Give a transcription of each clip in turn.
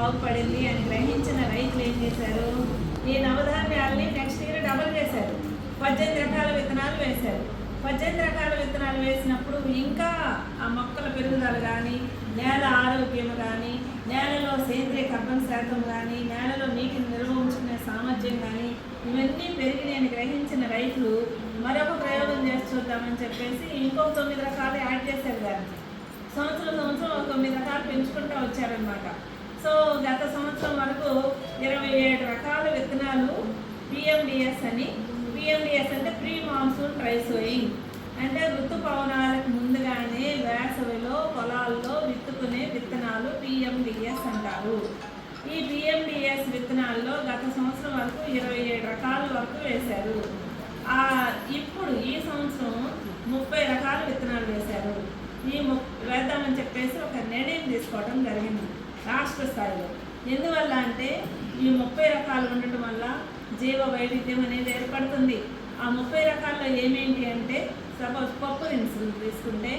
బాగుపడింది అని గ్రహించిన రైతులు ఏం చేశారు? ఈ నవధాన్యాలని నెక్స్ట్ ఇయర్ డబల్ చేశారు. పద్దెనిమిది రకాల విత్తనాలు వేశారు. పద్దెనిమిది రకాల విత్తనాలు వేసినప్పుడు ఇంకా ఆ మొక్కల పెరుగుదల కానీ నేల ఆరోగ్యం కానీ నేలలో సేంద్రియ కర్బన శాతం కానీ నేలలో నీటిని నిల్వ ఉంచుకునే సామర్థ్యం కానీ ఇవన్నీ పెరిగినాయని గ్రహించిన రైతులు మరొక ప్రయోగం చేసి చూద్దామని చెప్పేసి ఇంకో తొమ్మిది రకాలు యాడ్ చేశారు దానికి. సంవత్సరం సంవత్సరం తొమ్మిది రకాలు పెంచుకుంటూ వచ్చారనమాట సో గత సంవత్సరం వరకు ఇరవై ఏడు రకాల విత్తనాలు పిఎండిఎస్ అని. పిఎండిఎస్ అంటే ప్రీ మాన్సూన్ ట్రై సోయింగ్ అంటే ఋతుపవనాలకు ముందుగానే వేసవిలో పొలాల్లో విత్తుకునే విత్తనాలు పిఎండిఎస్ అంటారు. ఈ పిఎండిఎస్ విత్తనాల్లో గత సంవత్సరం వరకు ఇరవై ఏడు రకాల వరకు వేశారు. ఇప్పుడు ఈ సంవత్సరం ముప్పై రకాల విత్తనాలు వేశారు. ఈ వేద్దామని చెప్పేసి ఒక నిర్ణయం తీసుకోవడం జరిగింది. రాష్ట్ర స్థాయిలో ఎందువల్ల అంటే ఈ ముప్పై రకాలు ఉండటం వల్ల జీవ వైవిధ్యం అనేది ఏర్పడుతుంది. ఆ ముప్పై రకాల్లో ఏమేంటి అంటే సపోజ్ పప్పు దినుసులు తీసుకుంటే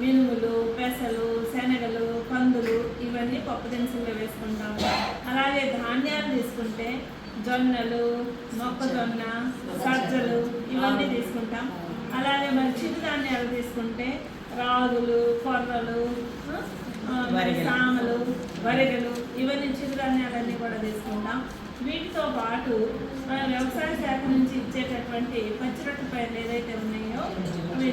మినుములు పెసలు శనగలు కందులు ఇవన్నీ పప్పు దినుసుల్లో వేసుకుంటాం అలాగే ధాన్యాలు తీసుకుంటే జొన్నలు మొక్కజొన్న సజ్జలు ఇవన్నీ తీసుకుంటాం. అలాగే మరి చిరుధాన్యాలు తీసుకుంటే రాగులు కొర్రలు సామలు వరిగలు ఇవన్నీ చిరుధాన్యాలన్నీ కూడా తీసుకుంటాం. వీటితో పాటు మన వ్యవసాయ శాఖ నుంచి ఇచ్చేటటువంటి పచ్చిరొట్టు పైర్లు ఏదైతే ఉన్నాయో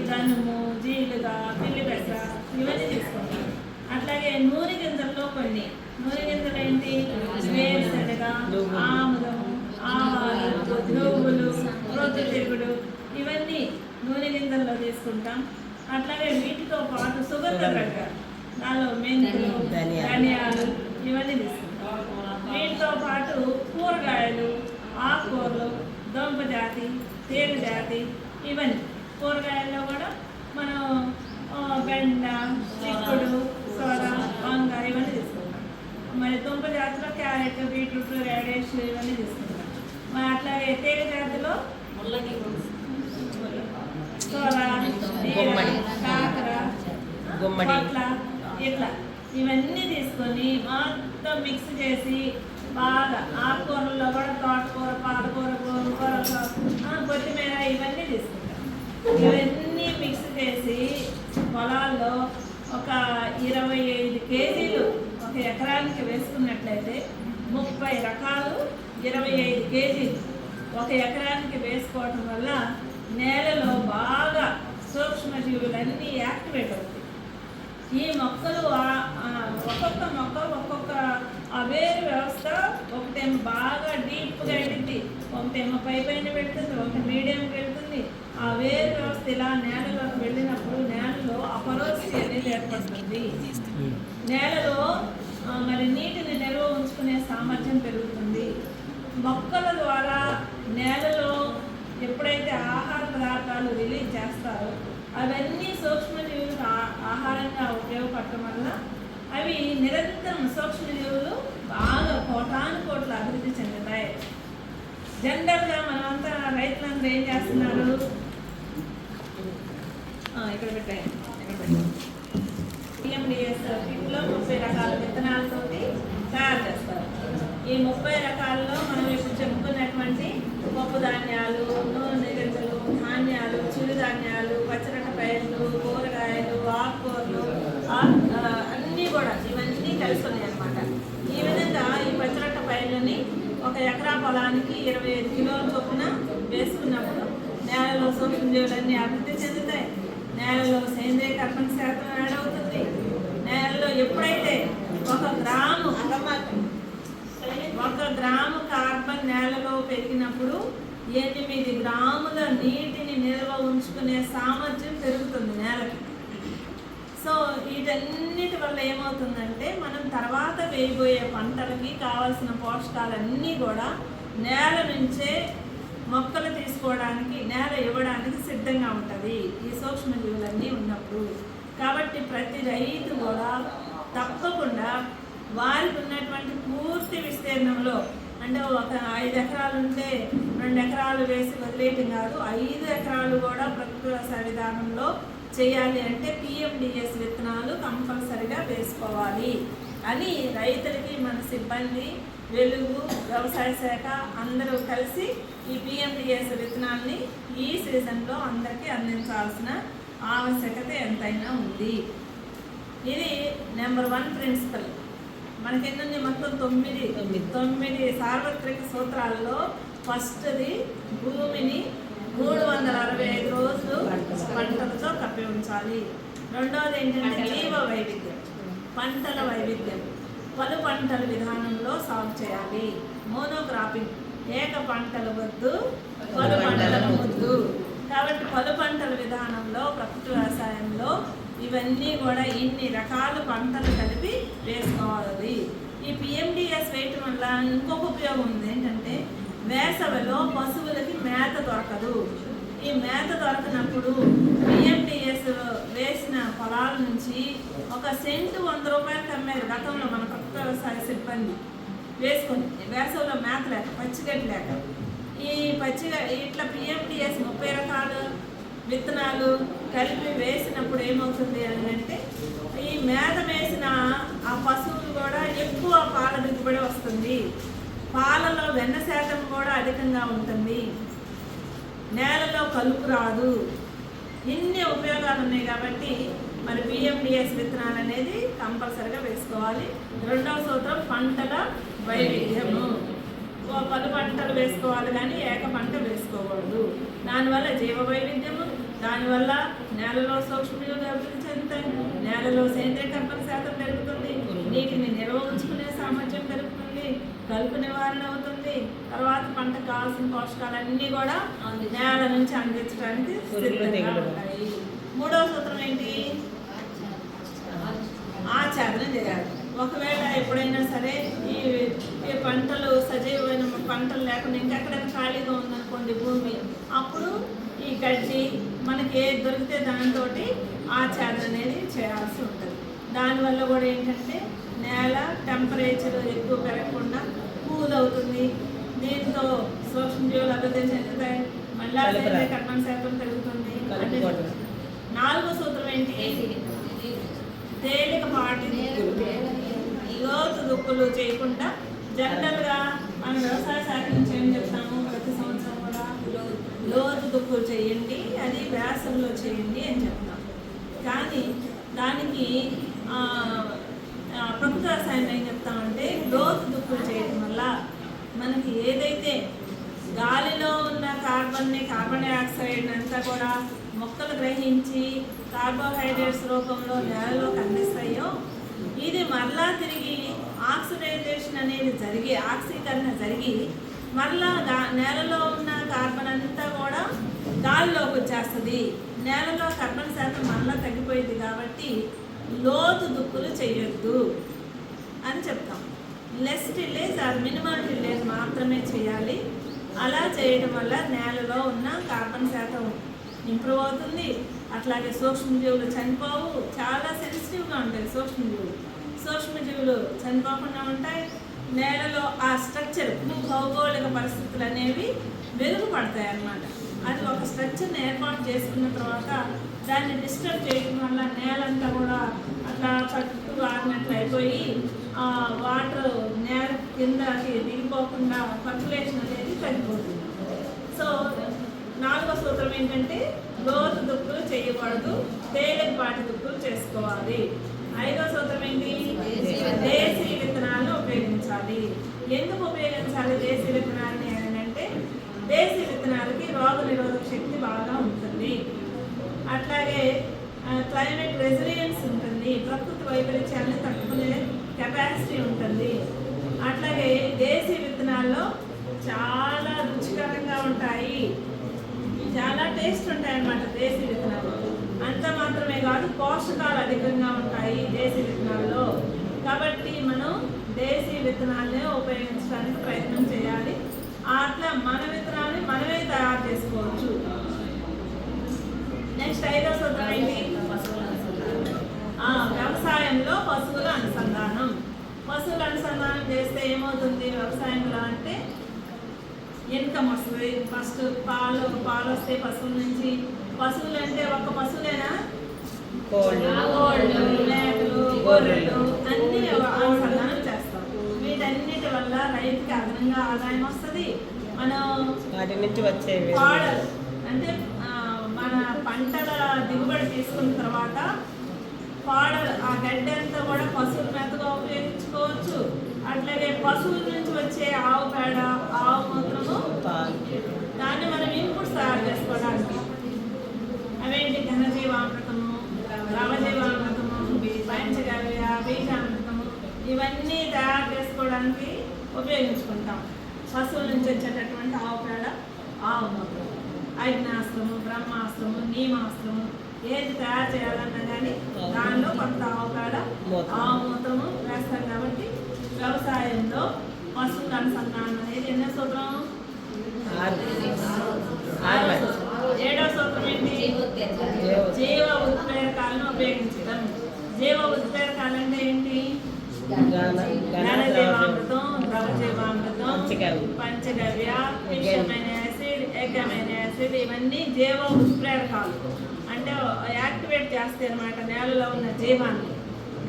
జనుము జీలుగా పిల్లి పెసర ఇవన్నీ తీసుకుంటాం. అట్లాగే నూనె గింజల్లో కొన్ని. నూనె గింజలు ఏంటి? వేరుశనగ ఆముదము ఆవాలు నువ్వులు ప్రొద్దుతిరుగుడు ఇవన్నీ నూనె గింజల్లో తీసుకుంటాం. అట్లాగే వీటితో పాటు సుగంధ ద్రవ్యాలు. దానిలో మెంతులు ధనియాలు. ఇవన్నీ తీసుకుంటాం వీటితో పాటు కూరగాయలు ఆకుకూరలు దొంప జాతి తేనె జాతి ఇవన్నీ కూరగాయల్లో కూడా మనం బెండ చిక్కుడు సోర వంగ ఇవన్నీ తీసుకుంటాం మరి దుంప జాతిలో క్యారెట్ బీట్రూట్ రాడిష్ ఇవన్నీ తీసుకుంటాం మరి అట్లాగే తేనె జాతిలో సోర. కాకర గుమ్మడి. ఇట్లా. ఇవన్నీ తీసుకొని మొత్తం మిక్స్ చేసి బాగా ఆకుకూరల్లో కూడా తోటకూర పాలకూర గోంగూర కొత్తిమీర ఇవన్నీ తీసుకుంటాం. ఇవన్నీ మిక్స్ చేసి పొలాల్లో ఒక ఇరవై ఐదు కేజీలు ఒక ఎకరానికి వేసుకున్నట్లయితే ముప్పై రకాలు ఇరవై ఐదు కేజీలు ఒక ఎకరానికి వేసుకోవటం వల్ల నేలలో బాగా సూక్ష్మజీవులన్నీ యాక్టివేట్ అవుతాయి. ఈ మొక్కలు ఒక్కొక్క మొక్క ఒక్కొక్క ఆ వేరు వ్యవస్థ ఒకటేమో బాగా డీప్గా వెళ్ళింది ఒకటేమో పై పైన వెళ్తుంది ఒకటి మీడియంకి వెళ్తుంది. ఆ వేరు వ్యవస్థ ఇలా నేలలోకి వెళ్ళినప్పుడు నేలలో అపరోసి అనేది ఏర్పడుతుంది. నేలలో మరి నీటిని నిల్వ ఉంచుకునే సామర్థ్యం పెరుగుతుంది. మొక్కల ద్వారా నేలలో ఎప్పుడైతే ఆహార పదార్థాలు రిలీజ్ చేస్తారో అవన్నీ సూక్ష్మజీవులు ఆహారంగా ఉపయోగపడటం వల్ల అవి నిరంతరం సూక్ష్మజీవులు బాగా కోటాను కోట్ల అభివృద్ధి చెందుతాయి జనరల్గా మనమంతా రైతులందరూ ఏం చేస్తున్నారు ఇక్కడ పెట్టాయి ఇక్కడ పెట్టాయి పిఎండిఎస్ కిట్లో ముప్పై రకాల విత్తనాలతోటి తయారు చేస్తారు ఈ ముప్పై రకాల్లో మనం ఇప్పుడు చెప్పుకున్నటువంటి పప్పు ధాన్యాలు నూనె గింజలు ధాన్యాలు చిరుధాన్యాలు పచ్చరక పైర్లు కూరగాయలు ఆకుకూరలు అన్నీ కూడా ఇవన్నీ కలిసి ఉన్నాయి అనమాట ఈ విధంగా ఈ పచ్చరక పైర్లని ఒక ఎకరా పొలానికి ఇరవై ఐదు కిలోల చొప్పున వేసుకున్నప్పుడు నేలలో సూక్ష్మజీవులన్నీ అభివృద్ధి చెందుతాయి. నేలలో సేంద్రియ కర్బన శాతం యాడ్ అవుతుంది. నేలలో ఎప్పుడైతే ఒక గ్రాము ఒక గ్రాము కార్బన్ నేలలో పెరిగినప్పుడు ఎనిమిది గ్రాముల నీటిని నిల్వ ఉంచుకునే సామర్థ్యం పెరుగుతుంది నేలకి. సో వీటన్నిటి వల్ల ఏమవుతుందంటే మనం తర్వాత వేయబోయే పంటలకి కావాల్సిన పోషకాలన్నీ కూడా నేల నుంచే మొక్కలు తీసుకోవడానికి నేల ఇవ్వడానికి సిద్ధంగా ఉంటుంది ఈ సూక్ష్మజీవులన్నీ ఉన్నప్పుడు. కాబట్టి ప్రతి రైతు కూడా తప్పకుండా వారికి ఉన్నటువంటి పూర్తి విస్తీర్ణంలో అంటే ఒక ఐదు ఎకరాలు ఉంటే రెండు ఎకరాలు వేసి వదిలేయటం కాదు ఐదు ఎకరాలు కూడా ప్రకృతి వ్యవసాయ విధానంలో చేయాలి అంటే పిఎండిఎస్ విత్తనాలు కంపల్సరిగా వేసుకోవాలి. అని రైతులకి మన సిబ్బంది వెలుగు వ్యవసాయ శాఖ అందరూ కలిసి ఈ పిఎండిఎస్ విత్తనాల్ని ఈ సీజన్లో అందరికీ అందించాల్సిన ఆవశ్యకత ఎంతైనా ఉంది. ఇది నెంబర్ వన్ ప్రిన్సిపల్. మనకి ఎన్ని మొత్తం తొమ్మిది తొమ్మిది. తొమ్మిది సార్వత్రిక సూత్రాల్లో ఫస్ట్ది భూమిని మూడు వందల అరవై ఐదు రోజులు పంటలతో కప్పి ఉంచాలి. రెండవది ఏంటంటే జీవ వైవిధ్యం పంటల వైవిధ్యం. పలు పంటల విధానంలో సాగు చేయాలి. మోనోక్రాపింగ్ ఏక పంటలు వద్దు పలు పంటల ముద్దు. కాబట్టి పలు పంటల విధానంలో ప్రకృతి వ్యవసాయంలో ఇవన్నీ కూడా ఇన్ని రకాల పంటలు కలిపి వేసుకోవాలి. ఈ పిఎండిఎస్ వేయటం వల్ల ఇంకొక ఉపయోగం ఉంది ఏంటంటే వేసవిలో పశువులకి మేత దొరకదు. ఈ మేత దొరకనప్పుడు పిఎండిఎస్ వేసిన పొలాల నుంచి ఒక సెంటు వంద రూపాయలకి అమ్మేది గతంలో మన ప్రకృతి వ్యవసాయ సిబ్బంది వేసుకుని వేసవిలో మేత లేక పచ్చిగడ్డి లేక. ఈ పచ్చిగా ఇట్లా పిఎండిఎస్ ముప్పై రకాలు విత్తనాలు కలిపి వేసినప్పుడు ఏమవుతుంది అని అంటే ఈ మేత వేసిన ఆ పశువులు కూడా ఎక్కువ పాల దిగుబడి వస్తుంది. పాలలో వెన్న శాతం కూడా అధికంగా ఉంటుంది. నేలలో కలుపు రాదు. ఇన్ని ఉపయోగాలు ఉన్నాయి కాబట్టి మరి బిఎండిఎస్ విత్తనాలు అనేది కంపల్సరిగా వేసుకోవాలి. రెండవ సూత్రం పంటల వైవిధ్యము. ఓ పలు పంటలు వేసుకోవాలి కానీ ఏక పంట వేసుకోకూడదు. దానివల్ల జీవ వైవిధ్యము దానివల్ల నేలలో సూక్ష్మజీవులు అభివృద్ధి చెందుతాయి. నేలలో సేంద్రియ కర్బన శాతం పెరుగుతుంది. నీటిని నిల్వ ఉంచుకునే సామర్థ్యం పెరుగుతుంది. కలుపు నివారణ అవుతుంది. తర్వాత పంటకు కావాల్సిన పోషకాలన్నీ కూడా నేల నుంచి అందించడానికి ఉంటాయి. మూడవ సూత్రం ఏంటి? ఆచ్ఛాదనం చేయాలి. ఒకవేళ ఎప్పుడైనా సరే ఈ ఈ పంటలు సజీవమైన పంటలు లేకుండా ఇంకెక్కడైనా ఖాళీగా ఉందనుకోండి భూమి అప్పుడు ఈ గడ్డి మనకి ఏది దొరికితే దాంతో ఆచ్ఛాదన అనేది చేయాల్సి ఉంటుంది. దానివల్ల కూడా ఏంటంటే నేల టెంపరేచర్ ఎక్కువ పెరగకుండా కూల్ అవుతుంది. దీంతో సూక్ష్మజీవులు అభివృద్ధి చెందుతాయి. మళ్ళా కర్బన శాతం పెరుగుతుంది. అంటే నాలుగో సూత్రం ఏంటి? తేలికపాటి దుక్కులు లోతు దుక్కులు చేయకుండా జనరల్గా మన వ్యవసాయ శాఖ నుంచి ఏం కూడా లోతు చేయండి అది వేసవిలో చేయండి అని చెప్తాం. కానీ దానికి ప్రముఖ ఆ, ప్రకృతి ఏం చెప్తామంటే లోతు దుక్కులు చేయడం వల్ల మనకి ఏదైతే గాలిలో ఉన్న కార్బన్ని కార్బన్ డైఆక్సైడ్ అంతా కూడా మొక్కలు గ్రహించి కార్బోహైడ్రేట్స్ రూపంలో నేలలో కనిపిస్తాయో ఇది మరలా తిరిగి ఆక్సిడైజేషన్ అనేది జరిగి ఆక్సీకరణ జరిగి మరలా గా నేలలో ఉన్న కార్బన్ అంతా కూడా గాలిలోకి వచ్చేస్తుంది. నేలలో కార్బన్ శాతం మరలా తగ్గిపోయింది కాబట్టి లోతు దుక్కులు చేయొద్దు అని చెప్తాం. Less tillage or minimal tillage మాత్రమే చేయాలి. అలా చేయడం వల్ల నేలలో ఉన్న కార్బన్ శాతం ఇంప్రూవ్ అవుతుంది. అట్లాగే సూక్ష్మజీవులు చనిపోవు. చాలా సెన్సిటివ్గా ఉంటాయి సూక్ష్మజీవులు. సూక్ష్మజీవులు చనిపోకుండా ఉంటాయి. నేలలో ఆ స్ట్రక్చర్ భౌగోళిక పరిస్థితులు అనేవి మెరుగుపడతాయి అన్నమాట అది ఒక స్ట్రక్చర్ని ఏర్పాటు చేసుకున్న తర్వాత దాన్ని డిస్టర్బ్ చేయడం వల్ల నేలంతా కూడా అట్లా పట్టు ఆడినట్లు అయిపోయి ఆ వాటర్ నేల కిందకి దిగిపోకుండా పర్కులేషన్ అనేది తగ్గిపోతుంది సో నాలుగో సూత్రం ఏంటంటే లోతు దుక్కులు చేయకూడదు తేలికపాటి దుక్కులు చేసుకోవాలి. ఐదో సూత్రం ఏంటి? దేశీ విత్తనాలను ఉపయోగించాలి. ఎందుకు ఉపయోగించాలి దేశీ విత్తనాలని అంటే దేశీ విత్తనాలకి రోగ నిరోధక శక్తి బాగా ఉంటుంది. అట్లాగే క్లైమేట్ రెసిలియన్స్ ఉంటుంది. ప్రకృతి వైపరీత్యాన్ని తట్టుకునే కెపాసిటీ ఉంటుంది. అట్లాగే దేశీ విత్తనాల్లో చాలా రుచికరంగా ఉంటాయి. చాలా టేస్ట్ ఉంటాయి అన్నమాట దేశీ విత్తనాలు. అంత మాత్రమే కాదు పోషకాలు అధికంగా ఉంటాయి దేశీ విత్తనాల్లో. కాబట్టి మనం దేశీ విత్తనాలనే ఉపయోగించడానికి ప్రయత్నం చేయాలి. అట్లా మన విత్తనాలని మనమే తయారు చేసుకోవచ్చు. నెక్స్ట్ ఐదో సూత్రం ఏంటి? వ్యవసాయంలో పశువుల అనుసంధానం. పశువుల అనుసంధానం చేస్తే ఏమవుతుంది? వ్యవసాయంలో అంటే ఇన్కమ్ వస్తుంది. ఫస్ట్ పాలు పాలు వస్తే పశువుల నుంచి పశువులు అంటే ఒక పశువులేనా మేకలు గొర్రెలు. అన్ని రైతుకి అదనంగా ఆదాయం వస్తుంది. మనం వాటి నుంచి వచ్చే పాడలు అంటే మన పంటల దిగుబడి తీసుకున్న తర్వాత పాడలు ఆ గడ్డి అంతా కూడా పశువుల మేతగా ఉపయోగించుకోవచ్చు. అట్లాగే పశువుల నుంచి వచ్చే ఆవు పేడ ఆవు మూత్రము దాన్ని మనం ఇన్పుట్స్ తయారు చేసుకోవడానికి. అవేంటి ఘనజీవామృతము ద్రవజీవామృతము పంచగవ్య బీజామృతము ఇవన్నీ తయారు చేసుకోవడానికి ఉపయోగించుకుంటాం పశువుల నుంచి వచ్చేటటువంటి ఆవు పేడ ఆవు మూత్రం అగ్నాస్త్రము బ్రహ్మాస్త్రము నీమాస్త్రము ఏది తయారు చేయాలన్నా కానీ దానిలో కొంత ఆవు పేడ. ఆవు మూత్రము వేస్తాం కాబట్టి వ్యవసాయంలో పశువుల అనుసంధానం అనేది ఎన్నో సూత్రం ఆరు ఆరో ఆరు సూత్రం. ఏడో సూత్రం ఏంటి జీవ జీవ ఉత్ప్రేరకాలను ఉపయోగించడం జీవ ఉత్ప్రేరకాలు అంటే ఏంటి గాన ఘన గాన జీవామృతం ద్రవ జీవామృతం పంచగవ్య. పంచగవ్య యాసిడ్ యాసిడ్ ఇవన్నీ జీవ ఉత్ప్రేరకాలు. అంటే యాక్టివేట్ చేస్తాయి అనమాట నేలలో ఉన్న జీవాన్ని.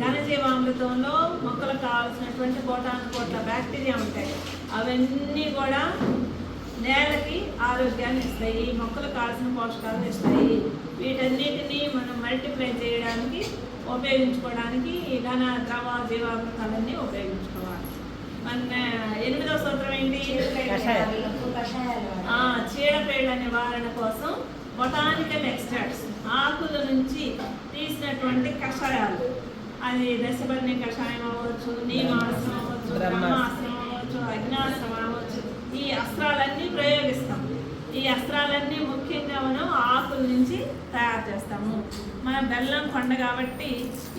ఘన జీవామృతంలో మొక్కలకు కావాల్సినటువంటి కోటాను కోట్ల బ్యాక్టీరియా ఉంటాయి. అవన్నీ కూడా నేలకి ఆరోగ్యాన్ని ఇస్తాయి మొక్కలకు కావాల్సిన పోషకాలను ఇస్తాయి. వీటన్నిటిని మనం మల్టిప్లై చేయడానికి ఉపయోగించుకోవడానికి ఈ ఘన ద్రవ జీవామృతాలన్నీ ఉపయోగించుకోవాలి. మన ఎనిమిదవ సూత్రం ఏంటి? ఆ, చీడపీడ నివారణ కోసం బొటానికల్ ఎక్స్ట్రాక్ట్స్ ఆకుల నుంచి తీసినటువంటి కషాయాలు. అది దశపర్ణి కషాయం అవ్వచ్చు నీమాస్త్రం అవ్వచ్చు. బ్రహ్మాస్త్రం అవ్వచ్చు అగ్నాస్త్రం అవ్వచ్చు. ఈ అస్త్రాలన్నీ ప్రయోగిస్తాం. ఈ అస్త్రాలన్నీ ముఖ్యంగా మనం ఆకుల నుంచి తయారు చేస్తాము. మన బెల్లం కొండ కాబట్టి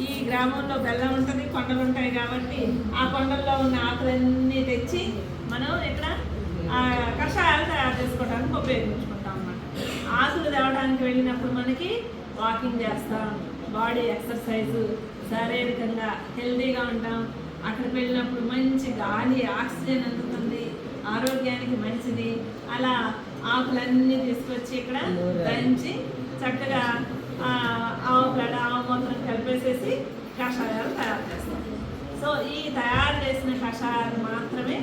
ఈ గ్రామంలో బెల్లం ఉంటుంది కొండలు ఉంటాయి కాబట్టి ఆ కొండల్లో ఉన్న ఆకులన్నీ తెచ్చి మనం ఇక్కడ కషాయాలు తయారు చేసుకోవడానికి ఉపయోగించుకుంటాం అన్నమాట. ఆకులు తేవడానికి వెళ్ళినప్పుడు మనకి వాకింగ్ చేస్తాం బాడీ ఎక్సర్సైజు శారీరకంగా హెల్తీగా ఉంటాం. అక్కడికి వెళ్ళినప్పుడు మంచి గాలి ఆక్సిజన్ అందుతుంది ఆరోగ్యానికి మంచిది. అలా ఆకులన్నీ తీసుకొచ్చి ఇక్కడ దంచి చక్కగా ఆవు పేడ ఆవు మూత్రం కలిపేసేసి కషాయాలు తయారు చేస్తాం. సో ఈ తయారు చేసిన కషాయాలు మాత్రమే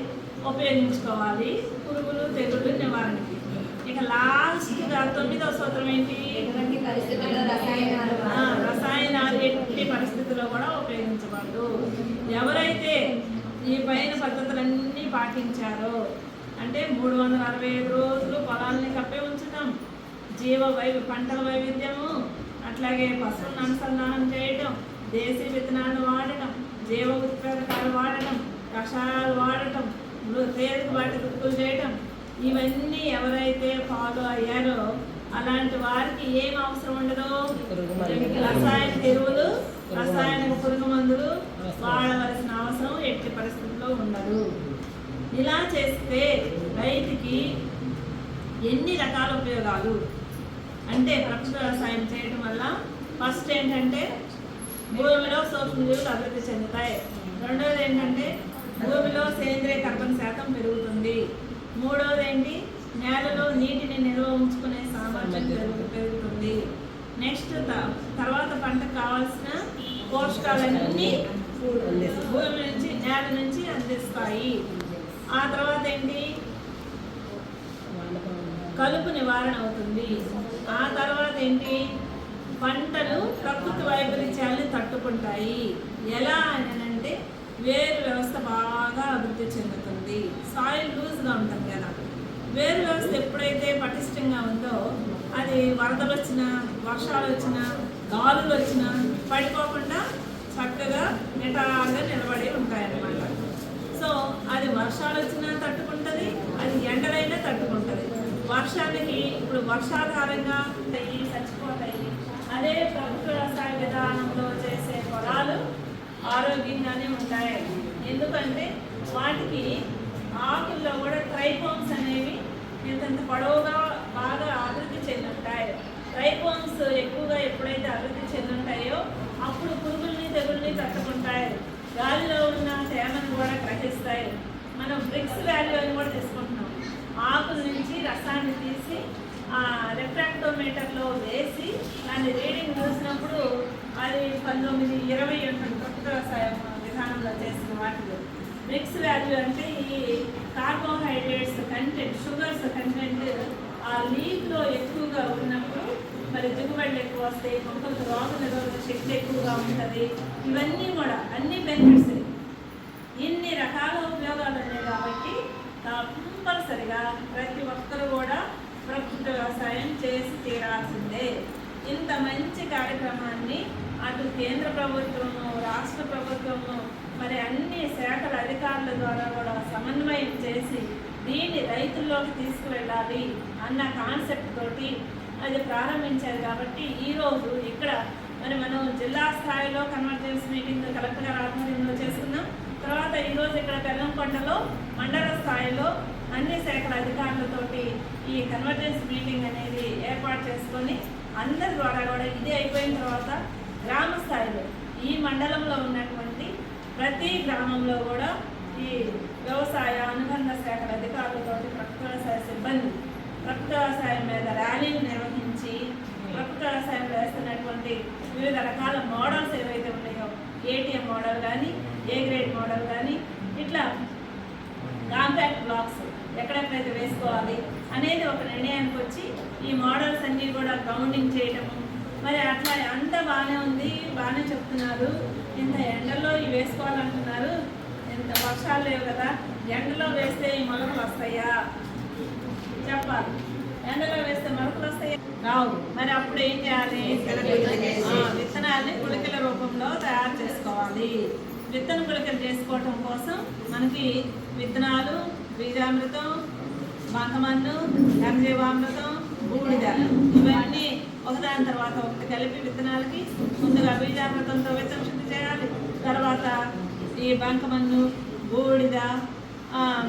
ఉపయోగించుకోవాలి. పురుగులు తెగుళ్ళు నివారణకి. ఇక లాస్ట్గా తొమ్మిదవ సూత్రం ఏంటి? రసాయనాలు ఎట్టి పరిస్థితుల్లో కూడా ఉపయోగించబడదు ఎవరైతే ఈ పైన పద్ధతులన్నీ పాటించారో అంటే మూడు వందల అరవై ఐదు రోజులు పొలాల్ని కప్పే ఉంచడం జీవ వై పంటల వైవిధ్యము అట్లాగే పశువులను అనుసంధానం చేయడం దేశీ విత్తనాలు వాడటం జీవ ఉత్పాదకాలు వాడటం కషాయాలు వాడటం మృ- తేలికపాటి దుక్కులు చేయడం ఇవన్నీ ఎవరైతే ఫాలో అయ్యారో అలాంటి వారికి ఏం అవసరం ఉండదు. రసాయన ఎరువులు రసాయన పురుగు మందులు వాడవలసిన అవసరం ఎట్టి పరిస్థితుల్లో ఉండదు ఇలా చేస్తే రైతుకి ఎన్ని రకాల ఉపయోగాలు? అంటే ప్రకృతి వ్యవసాయం చేయడం వల్ల ఫస్ట్ ఏంటంటే భూమిలో సూక్ష్మజీవులు అభివృద్ధి చెందుతాయి. రెండవది ఏంటంటే భూమిలో సేంద్రియ కర్బన శాతం పెరుగుతుంది. మూడవది ఏంటి? నేలలో నీటిని నిల్వ ఉంచుకునే సామర్థ్యం పెరుగు పెరుగుతుంది. నెక్స్ట్ త- తర్వాత పంటకు కావాల్సిన పోషకాలన్నీ భూమి నుంచి నేల నుంచి అందిస్తాయి. ఆ తర్వాత ఏంటి? కలుపు నివారణ అవుతుంది. ఆ తర్వాత ఏంటి? పంటలు ప్రకృతి వైపరీత్యాలను తట్టుకుంటాయి. ఎలా అని అంటే వేరు వ్యవస్థ బాగా అభివృద్ధి చెందుతుంది. సాయిల్ లూజ్గా ఉంటుంది కదా. వేరు వ్యవస్థ ఎప్పుడైతే పటిష్టంగా ఉందో అది వరదలు వచ్చినా వర్షాలు వచ్చినా గాలులు వచ్చినా పడిపోకుండా చక్కగా నిటారుగా నిలబడి ఉంటాయన్నమాట. సో అది వర్షాలు వచ్చినా తట్టుకుంటుంది అది ఎండలైనా తట్టుకుంటుంది. వర్షానికి ఇప్పుడు వర్షాధారంగా ఉంటాయి చచ్చిపోతాయి. అదే ప్రభుత్వ వ్యవసాయ విధానంలో చేసే పొలాలు ఆరోగ్యంగానే ఉంటాయి. ఎందుకంటే వాటికి ఆకుల్లో కూడా ట్రైకోమ్స్ అనేవి ఇంతంత పొడవుగా బాగా అభివృద్ధి చెందుంటాయి. ట్రైకోమ్స్ ఎక్కువగా ఎప్పుడైతే అభివృద్ధి చెందుంటాయో అప్పుడు పురుగుల్ని తెగుల్ని తట్టుకుంటాయి. గాలిలో ఉన్న తేమను కూడా గ్రహిస్తాయి. మనం బ్రిక్స్ వాల్యూ అని కూడా తీసుకుంటున్నాం. ఆకుల నుంచి రసాన్ని తీసి ఆ రిఫ్రాక్టోమీటర్లో వేసి దాన్ని రీడింగ్ చూసినప్పుడు అది పంతొమ్మిది ఇరవై ఉంటుంది ప్రకృతి వ్యవసాయం విధానంలో చేసిన వాటిలో. బ్రిక్స్ వాల్యూ అంటే ఈ కార్బోహైడ్రేట్స్ కంటెంట్ షుగర్స్ కంటెంట్ ఆ లీఫ్లో ఎక్కువగా ఉన్నప్పుడు మరి దిగుబడులు ఎక్కువ వస్తాయి మొక్కలకు రోగ నిరోధక శక్తి ఉంటుంది. ఇవన్నీ కూడా అన్ని బెనిఫిట్స్ ఇన్ని రకాల ఉపయోగాలు ఉన్నాయి కాబట్టి కంపల్సరిగా ప్రతి ఒక్కరు కూడా ప్రకృతి వ్యవసాయం చేసి తీరాల్సిందే. ఇంత మంచి కార్యక్రమాన్ని అటు కేంద్ర ప్రభుత్వము రాష్ట్ర ప్రభుత్వము మరి అన్ని శాఖల అధికారుల ద్వారా కూడా సమన్వయం చేసి దీన్ని రైతుల్లోకి తీసుకువెళ్ళాలి అన్న కాన్సెప్ట్ తోటి అది ప్రారంభించారు కాబట్టి ఈరోజు ఇక్కడ మరి మనం జిల్లా స్థాయిలో కన్వర్జెన్స్ మీటింగ్ కలెక్టర్ గారి ఆధ్వర్యంలో చేసుకున్నాం తర్వాత ఈరోజు ఇక్కడ బెల్లంకొండలో మండల స్థాయిలో అన్ని శాఖల అధికారులతోటి ఈ కన్వర్జెన్స్ మీటింగ్ అనేది ఏర్పాటు చేసుకొని అందరి ద్వారా కూడా ఇదే అయిపోయిన తర్వాత గ్రామ స్థాయిలో ఈ మండలంలో ఉన్నటువంటి ప్రతి గ్రామంలో కూడా ఈ వ్యవసాయ అనుబంధ శాఖల అధికారులతోటి ప్రకృతి వ్యవసాయ సిబ్బంది ప్రకృతి వ్యవసాయం మీద ర్యాలీలు నిర్వహించి ప్రకృతి వ్యవసాయం వేస్తున్నటువంటి వివిధ రకాల మోడల్స్ ఏవైతే ఉన్నాయో ఏటీఎం మోడల్ కానీ ఏ గ్రేడ్ మోడల్ కానీ ఇట్లా కాంపాక్ట్ బ్లాక్స్ ఎక్కడెక్కడైతే వేసుకోవాలి అనేది ఒక నిర్ణయానికి వచ్చి ఈ మోడల్స్ అన్నీ కూడా గ్రౌండింగ్ చేయటము. మరి అట్లా అంత బాగానే ఉంది బాగానే చెప్తున్నారు. ఇంత ఎండల్లో ఇవి వేసుకోవాలంటున్నారు. ఇంత వర్షాలు లేవు కదా ఎండలో వేస్తే ఈ మొలకలు వస్తాయా? చెప్పాలి. ఎండలో వేస్తే మొలకలు వస్తాయా? రావు. మరి అప్పుడు ఏం చేయాలి? విత్తనాల్ని గుళికల రూపంలో తయారు చేసుకోవాలి. విత్తన గుళికలు చేసుకోవటం కోసం మనకి విత్తనాలు బీజామృతం బంకమన్ను గంజీవామృతం బూడిద ఇవన్నీ ఒకదాని తర్వాత ఒకటి కలిపి విత్తనాలకి ముందుగా బీజామృతంతో విత్తన శుద్ధి చేయాలి. తర్వాత ఈ బంకమన్ను బూడిద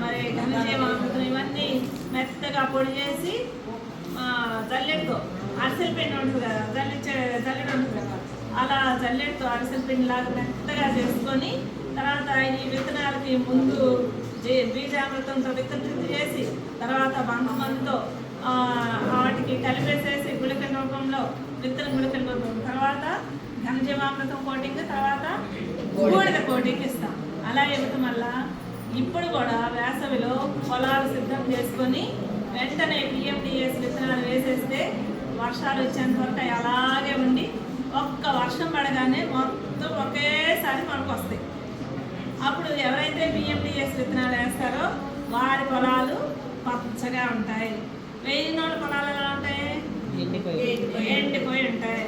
మరి ఘనజీవామృతం ఇవన్నీ మెత్తగా పొడి చేసి జల్లెడుతో అరిసెల పిండి ఉంటుంది కదా జల్లిచ్చే జల్లెడ ఉంటుంది కదా అలా జల్లెడుతో అరిసెల పిండి లాగా మెత్తగా చేసుకొని తర్వాత ఈ విత్తనాలకి ముందు బీజామృతంతో విత్తన చేసి తర్వాత బంకమందుతో వాటికి కలిపేసేసి గుళికల రూపంలో విత్తన గుళికల రూపం. తర్వాత ఘనజీవామృతం కోటింగ్ తర్వాత బూడిద కోటింగ్ ఇస్తాం. అలా ఇవ్వటం వల్ల ఇప్పుడు కూడా వేసవిలో పొలాలు సిద్ధం చేసుకొని వెంటనే పిఎండిఎస్ విత్తనాలు వేసేస్తే వర్షాలు వచ్చేంత వరకు అలాగే ఉండి ఒక్క వర్షం పడగానే మొత్తం ఒకేసారి మనకు వస్తాయి. అప్పుడు ఎవరైతే పిఎండిఎస్ విత్తనాలు వేస్తారో వారి పొలాలు పచ్చగా ఉంటాయి. వేయినోళ్ళ పొలాలు ఎలా ఉంటాయి? ఎండిపోయి ఉంటాయి.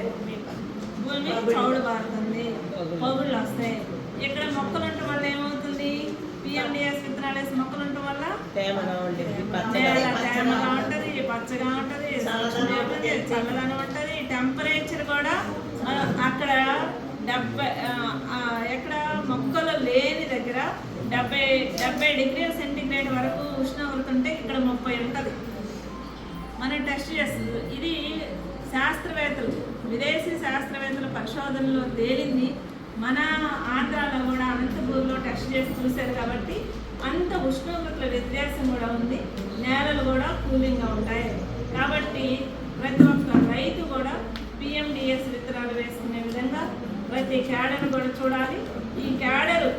భూమి చౌడు బారుతుంది పగుళ్ళు. వస్తాయి. ఇక్కడ మొక్కలు ఉండటం వల్ల ఏమవుతుంది పిఎండిఎస్ విత్తనాలు వేసి మొక్కలు ఉండటం వల్ల? తేమగా ఉంటది పచ్చగా ఉంటది. సూక్ష్మం ఉంటది, టెంపరేచర్ కూడా అక్కడ డెబ్బై ఎక్కడ మొక్కలు లేని దగ్గర డెబ్బై డెబ్బై డిగ్రీల సెంటీగ్రేడ్ వరకు ఉష్ణోగ్రత ఉంటే ఇక్కడ ముప్పై ఉంటుంది. మనం టెస్ట్ చేస్తుంది. ఇది శాస్త్రవేత్తలు విదేశీ శాస్త్రవేత్తల పరిశోధనలో తేలింది. మన ఆంధ్రాలో కూడా అనంతపూర్లో టెస్ట్ చేసి చూశారు కాబట్టి అంత ఉష్ణోగ్రతల వ్యత్యాసం కూడా ఉంది. నేలలు కూడా కూలింగ్గా ఉంటాయి. కాబట్టి ప్రతి ఒక్క రైతు కూడా పిఎండిఎస్ విత్తనాలు వేసుకునే విధంగా ప్రతి క్యాడర్ కూడా చూడాలి. ఈ క్యాడరు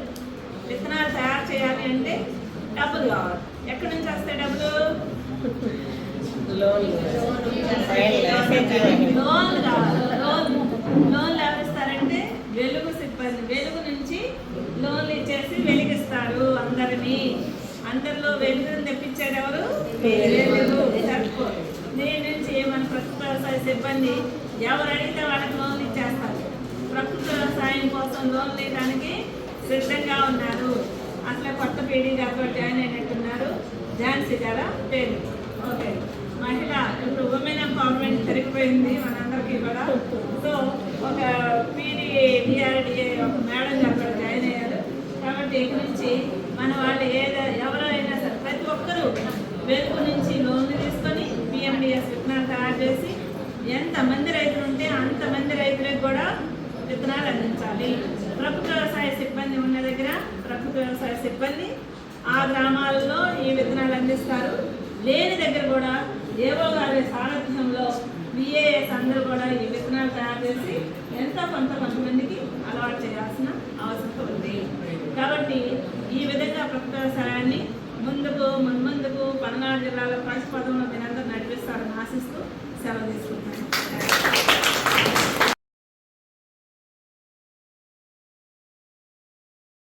విత్తనాలు తయారు చేయాలి అంటే డబ్బులు కావాలి. ఎక్కడి నుంచి వస్తాయి డబ్బులు? లోన్ కావాలి. లోన్ ఇస్తారంటే వెలుగు వెలుగు నుంచి లోన్లు ఇచ్చేసి వెలిగిస్తారు అందరినీ. అందరిలో వెలుగుని తెప్పించేది ఎవరు? వెలుగు. దీని నుంచి మన ప్రకృతి వ్యవసాయ సిబ్బంది ఎవరు అడిగితే వాళ్ళకి లోన్లు ఇచ్చేస్తారు. ప్రకృతి వ్యవసాయం కోసం లోన్లు ఇవ్వడానికి సిద్ధంగా ఉన్నారు. అట్లా కొత్త పీడీ గారితో జాయిన్ అయినట్టున్నారు ఝాన్సీ గారా పేరు. ఓకే. మహిళ ఇప్పుడు ఉమెన్ ఎంపవర్మెంట్ పెరిగిపోయింది మనందరికీ కూడా. సో ఒక పీడిఏ డిఆర్డిఏ ఒక మేడం అక్కడ జాయిన్ అయ్యారు. కాబట్టి గురించి నుంచి మన వాళ్ళు ఏదో ఎవరైనా సరే ప్రతి ఒక్కరూ వెలుగు నుంచి లోన్లు తీసుకొని పిఎండిఎస్ విత్తనాలు తయారు చేసి ఎంతమంది రైతులు ఉంటే అంతమంది రైతులకు కూడా విత్తనాలు అందించాలి. ప్రభుత్వ వ్యవసాయ సిబ్బంది ఉన్న దగ్గర ప్రభుత్వ వ్యవసాయ సిబ్బంది ఆ గ్రామాల్లో ఈ విత్తనాలు అందిస్తారు. లేని దగ్గర కూడా ఏవో గారి సారథ్యంలో బిఏఎస్ అందరూ కూడా ఈ విత్తనాలు తయారు చేసి ఎంత కొంత కొంతమందికి అలవాటు చేయాల్సిన అవసరం ఉంది. కాబట్టి ఈ విధంగా ప్రకృతాశాన్ని ముందుకు మున్ముందుకు పల్నాడు జిల్లాలో ప్రతిపదంలో మీరందరూ నడిపిస్తారని ఆశిస్తూ సెలవు తీసుకుంటాను